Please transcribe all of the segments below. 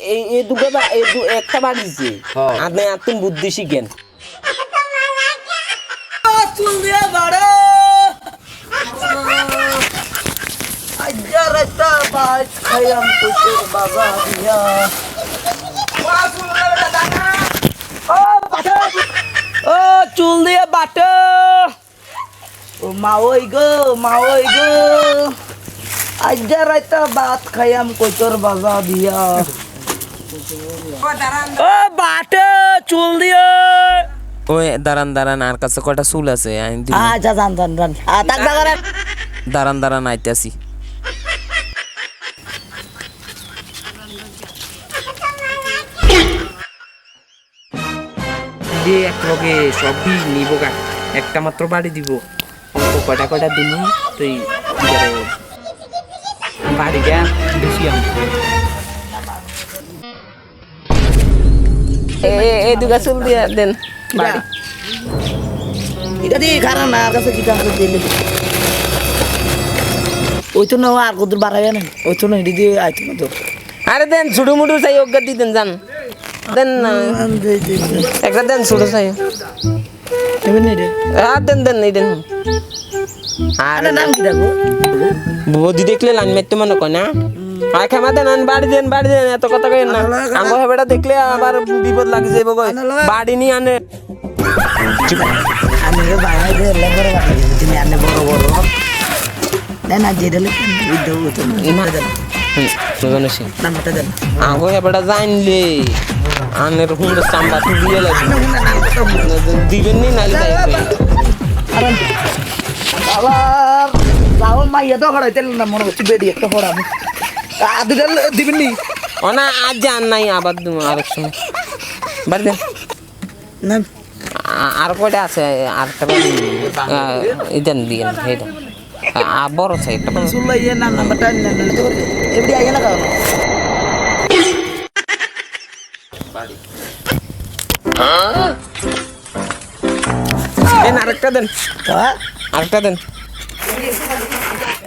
এই একটা হ্যাঁ। আপনি আপনি বুদ্ধি শিখেন। চুল দিয়ে ও চুল বাটো। ও মা ওই গো মা ওই গো আজ্জার একটা ভাত খাইয়াম কইতর বাবা দিয়া। ও বাটো চুল দিয়ে। ওই দাঁড়ান দাঁড়ান আর কাছে কটা চুল আছে। আচ্ছা জান তাক করে দাঁড়ান দাঁড়ান আইতাছি। যে এক লগে সবই নিব গা একটা মাত্র বাড়ি দিব। অঙ্ক কটা কটা দিন তুই এবারে বাড়িটা বেশি এই দুগা চুল দিয়ে দেন এটা দিয়ে খারাপ না আর কাছে কি কাজ দিলে ওই তো না আর কত বাড়াবে না ওই তো না এটি দিয়ে আইতো না তো। আরে দেন ছুটু মুটু চাই অজ্ঞা দিয়ে দেন যান। দেন না। একটা দেন ছোট চাই। আর দেন দেন এই দেন। আর নাম কি রাখব বৌদি দেখলে লাইন মারতে মনে কয় না? আর খেমা দেন আন বাড়ি দেন বাড়ি দেন এত কথা কই না। আঙ্গ হেবেটা দেখলে আবার বিপদ লাগে যাইব কই বাড়ি নি আনে। আমি বড় তুমি আনে বড় বড়। না না যেটা লেখা ওই দেবো তো ইমা। দেন সুগনসি নামটা দেন। আঙ্গ হেবেটা জানলে আনের হুন্ডা চাম্বা তুই দিয়ে লাগে দিবেন নি নালে মাইয়া তো হড়াইতে না মনে হচ্ছে বেডি একটা হড়া আমি দুটা দিবেন? নি অনা আজ জান নাই আবার দিম আরেক সময়। বাড়ি দেন না। আর কয়টা আছে? আর একটা ইদেন দিয়ে বড় সাইডটা নাম নাম্বারটা না না তো না কারণ দেন আরেকটা দেন। হ্যাঁ? আরেকটা দেন।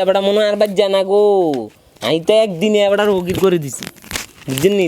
এবারটা মনে আর জানা গো। আমি তো একদিনে এবারটা রোগীর করে দিছি। বুঝছেন নি?